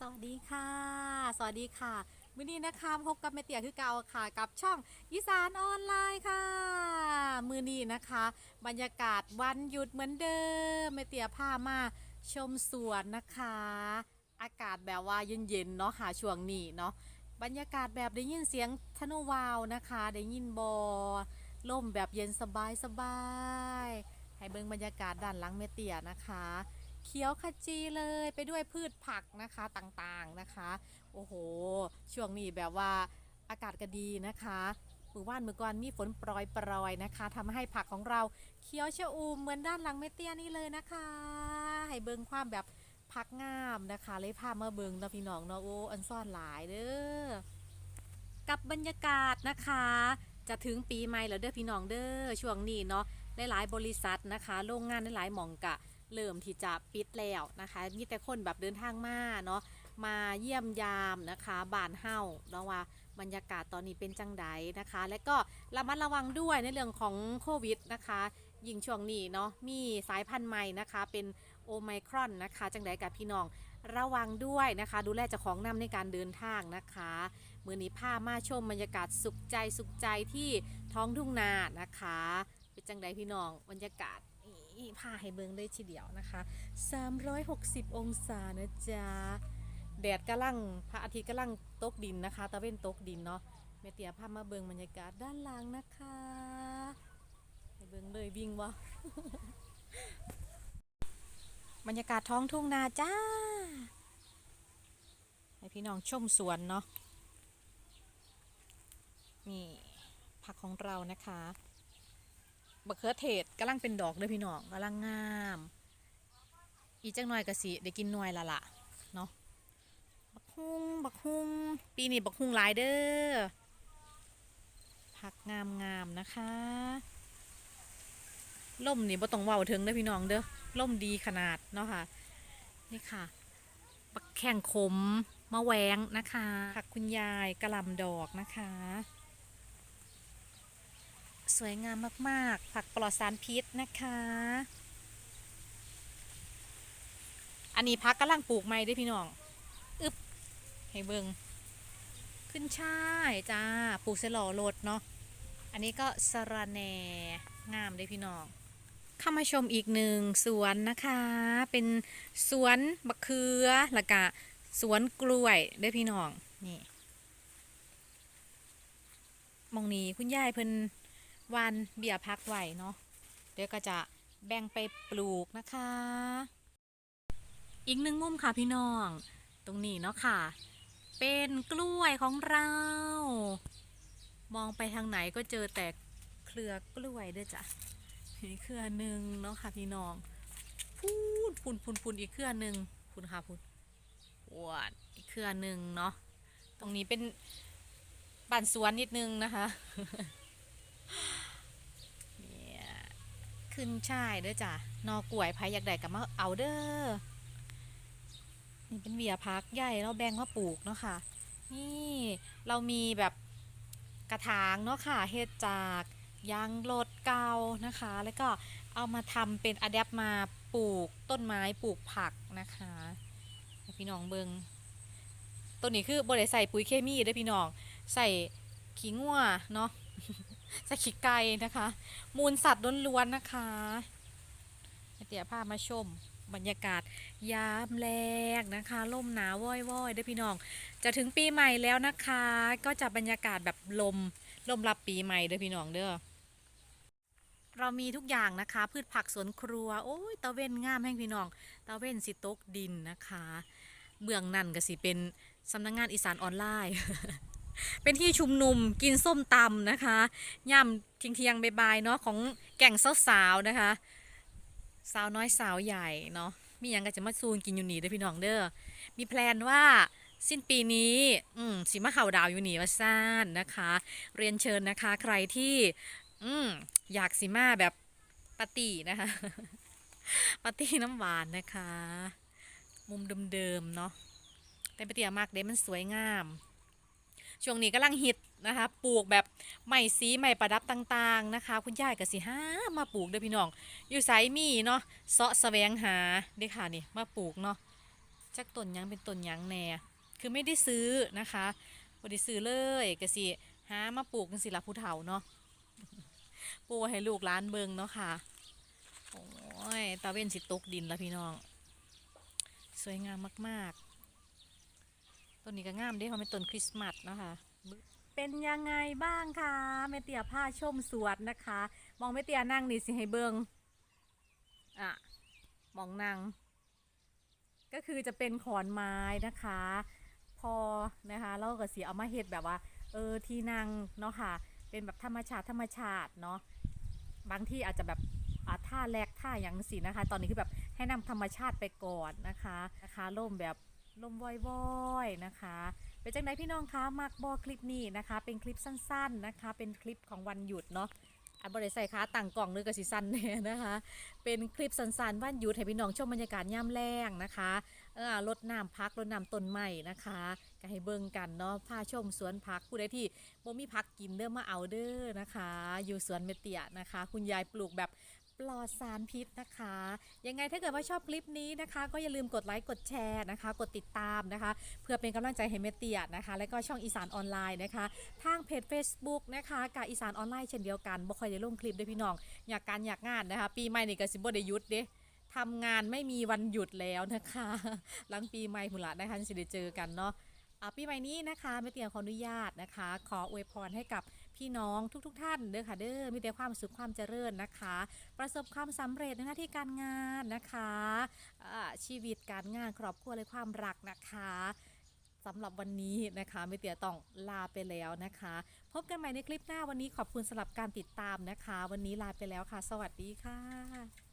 สวัสดีค่ะ สวัสดีค่ะมื้อนี้นะคะพบกับแม่เตี๋ยคือเก่าค่ะ กับช่องอีสานออนไลน์ค่ะ มือนี้นะคะ บรรยากาศวันหยุดเหมือนเดิมแม่เตี๋ยพามาชมสวนนะคะ อากาศแบบว่าเย็นๆเนาะค่ะช่วงนี้เนาะบรรยากาศแบบได้ยินเสียงทนวาวนะคะ ได้ยินบอลมแบบเย็นสบายสบายๆให้เบิ่งบรรยากาศด้านหลังแม่เตี๋ยนะคะ เขียวขจีเลยไปด้วยพืชผักนะคะต่างๆนะคะ โอ้โห ช่วงนี้แบบว่าอากาศก็ดีนะคะมือว่านมือก่อนมีฝนโปรยปรอยๆนะคะทำให้ผักของเราเขียวชอุ่มเหมือนด้านหลังเมเตียนี่เลยนะคะ ให้เบิงความแบบผักงามนะคะ เลยพามาเบิงเนาะพี่น้องเนาะโอ้อันซ่อนหลายเด้อกับบรรยากาศนะคะ จะถึงปีใหม่แล้วเด้อพี่น้องเด้อช่วงนี้เนาะหลายๆบริษัทนะคะ โรงงานหลายๆหม่องกะ เริ่มที่จะปิดแล้วนะคะ มีแต่คนแบบเดินทางมาเนาะมาเยี่ยมยามนะคะบ้านเฮาเนาะว่าบรรยากาศตอนนี้เป็นจังไดนะคะ และก็ระมัดระวังด้วยในเรื่องของโควิดนะคะยิ่งช่วงนี้เนาะมีสายพันธุ์ใหม่นะคะ เป็นโอไมครอนนะคะ จังไดกับพี่น้องระวังด้วยนะคะ ดูแลเจ้าของนำในการเดินทางนะคะมือนี้พามาชมบรรยากาศสุขใจสุขใจที่ท้องทุ่งนานะคะ เป็นจังไดพี่น้องบรรยากาศ พาให้เบิ่งได้ทีเดียวนะคะ 360 องศานะจ๊ะ แดดกำลังพระอาทิตย์กำลังตกดินนะคะ ตะเว้นตกดินเนาะแม่เตียพามาเบิ่งบรรยากาศด้านหลังนะคะ ให้เบิ่งเลยวิ่งวะบรรยากาศท้องทุ่งนาจ้า ให้พี่น้องชมสวนเนาะ นี่ผักของเรานะคะ บะเขือเทศกำลังเป็นดอกเลยพี่น้องกำลังงาม อีจังหน่อยกะสิได้กินหน่วยละละเนาะบักฮุงบักฮุงปีนี้บักฮุงหลายเด้อผักงามงามนะคะล่มนี่บ่ต้องเว้าถึงเด้อพี่น้องเด้อล่มดีขนาดเนาะค่ะนี่ค่ะบักแข่งขมมะแวงนะคะผักคุณยายกระลำดอกนะคะ สวยงามมากๆ ผักปลอดสารพิษนะคะ อันนี้พักกำลังปลูกใหม่ด้วยพี่น้องอึบให้เบิงขึ้นช่ายจ้าปลูกเสลอรถเนาะอันนี้ก็สระแหน่งามเลยพี่น้องเข้ามาชมอีกหนึ่งสวนนะคะ เป็นสวนมะเขือแล้วก็สวนกล้วยด้วยพี่น้องนี่มองนี้คุณยายเพิ่น วานเบียพักไหวเนาะเดี๋ยวก็จะแบ่งไปปลูกนะคะ อีกหนึ่งมุมค่ะพี่น้อง ตรงนี้เนาะค่ะ เป็นกล้วยของเรา มองไปทางไหนก็เจอแต่เครือกล้วยด้วยจ้ะนี่เครือหนึ่งเนาะค่ะพี่น้องพูนพูนพูนพูนอีกเครือหนึ่งพูนค่ะพูนวดอีกเครือหนึ่งเนาะตรงนี้เป็นบ้านสวนนิดนึงนะคะ เนี่ยขึ้นช่ายเด้อจ้ะนอกล้วยไผอยากได้กับมาเอาเด้อนี่เป็นเวียพักใหญ่เราแบ่งมาปลูกเนาะค่ะ นี่เรามีแบบกระถางเนาะค่ะเฮ็ดจากยางรถเก่านะคะ แล้วก็เอามาทำเป็นอะแดปมาปลูกต้นไม้ปลูกผักนะคะพี่น้องเบิงต้นนี้คือบริใส่ปุ๋ยเคมีเด้อพี่น้อง ใส่ขี้งัวเนาะ ส่ขี้ไก่นะคะ มูลสัตว์ล้วนๆนะคะเดี๋ยวพามาชมบรรยากาศยามแรกนะคะลมหนาวว่อยๆเด้อพี่น้อง จะถึงปีใหม่แล้วนะคะ ก็จะบรรยากาศแบบลมลมรับปีใหม่เด้อพี่น้องเด้อเรามีทุกอย่างนะคะ พืชผักสวนครัว โอ้ยตะเว้นงามแห่งพี่น้องตะเว้นสิตกดินนะคะ เบื้องนั่นก็สิเป็นสำนักงงานอีสานออนไลน์ เป็นที่ชุมนุมกินส้มตำนะคะย่ำทิ้งเทียงๆบายๆเนาะของแก่งสาวๆนะคะ สาวน้อยสาวใหญ่เนาะมีหยังก็จะมาซูนกินอยู่นี่เด้อพี่น้องเด้อมีแพลนว่าสิ้นปีนี้ อืมสิมาเข่าดาวอยู่นี่ว่าซ่านนะคะ เรียนเชิญนะคะ ใครที่ อืมอยากสิมาแบบปาร์ตี้นะคะปาร์ตี้น้ำหวานนะคะ มุมเดิมๆเนาะแต่ปาร์ตี้มากเด้มันสวยงาม ช่วงนี้กำลังฮิตนะคะ ปลูกแบบใหม่สีใหม่ประดับต่างๆนะคะ คุณยายก็สิห้ามาปลูกเด้อพี่น้องอยู่ไสมีเนาะเสาะแสวงหาเด้ค่ะนี่มาปลูกเนาะจักต้นยังเป็นต้นยังแน่คือไม่ได้ซื้อนะคะบ่ได้ซื้อเลยก็สิหามาปลูกจังซี่ล่ะผู้เฒ่าเนาะปลูกให้ลูกหลานเบิงเนาะค่ะโอ้ยตาเว้นสิตกดินล้วพี่น้อง สวยงามมาก ๆ ต้นนี้ก็งามเด้เพราะเป็นต้นคริสต์มาสนะคะเป็นยังไงบ้างคะแม่เตี่ยผ้าชมสวนนะคะ มองแม่เตี่ยนั่งนี่สิให้เบิงอะมองนั่ง ก็คือจะเป็นขอนไม้นะคะ พอนะคะเราก็สีเอามาเฮ็ดแบบว่า เออที่นั่งเนาะค่ะ เป็นแบบธรรมชาติธรรมชาติเนาะบางที่อาจจะแบบอ่าท่าแรกท่าอย่างสินะคะ ตอนนี้คือแบบให้นำธรรมชาติไปก่อนนะคะนะคะล่มแบบ ลมว่อยๆนะคะ เป็นจังไดพี่น้องคะมักบอคลิปนี้นะคะ เป็นคลิปสั้นๆนะคะ เป็นคลิปของวันหยุดเนาะอันบริใส่ค้าต่างกล่องนึกกสิสั้นเนี่ยนะคะ เป็นคลิปสั้นๆวันหยุดให้พี่น้องชมบรรยากาศย่ำแรงนะคะเออรดน้ำพักรดน้ำต้นไม้นะคะก็ให้เบิ่งกันเนาะพาชมสวนพักผู้ใดที่บ่มีพักกินเด้อมาเอาเด้อนะคะ อยู่สวนเมเตียนะคะ คุณยายปลูกแบบ ปลอดสารพิษนะคะ ยังไงถ้าเกิดว่าชอบคลิปนี้นะคะ ก็อย่าลืมกดไลค์กดแชร์นะคะ กดติดตามนะคะ เพื่อเป็นกำลังใจให้เมเตียนะคะ และก็ช่องอีสานออนไลน์นะคะ ทางเพจ Facebook นะคะกับอีสานออนไลน์เช่นเดียวกันบ่ค่อยได้ลงคลิปด้วยพี่น้อง อยากการอยากงานนะคะ ปีใหม่นี่ก็สิบ่ได้หยุดเด้ทำงานไม่มีวันหยุดแล้วนะคะ หลังปีใหม่พุ่นละนะคะสิได้เจอกันเนาะอะปีใหม่นี้นะคะเมเตียขออนุญาตนะคะ ขออวยพรให้กับ พี่น้องทุกๆทท่านเด้อค่ะเด้อมีแต่ความสุขความเจริญนะคะ ประสบความสำเร็จในหน้าที่การงานนะคะชีวิตการงานครอบครัวและความรักนะคะสำหรับวันนี้นะคะมีเตียต้องลาไปแล้วนะคะ พบกันใหม่ในคลิปหน้าวันนี้ขอบคุณสำหรับการติดตามนะคะ วันนี้ลาไปแล้วค่ะ สวัสดีค่ะ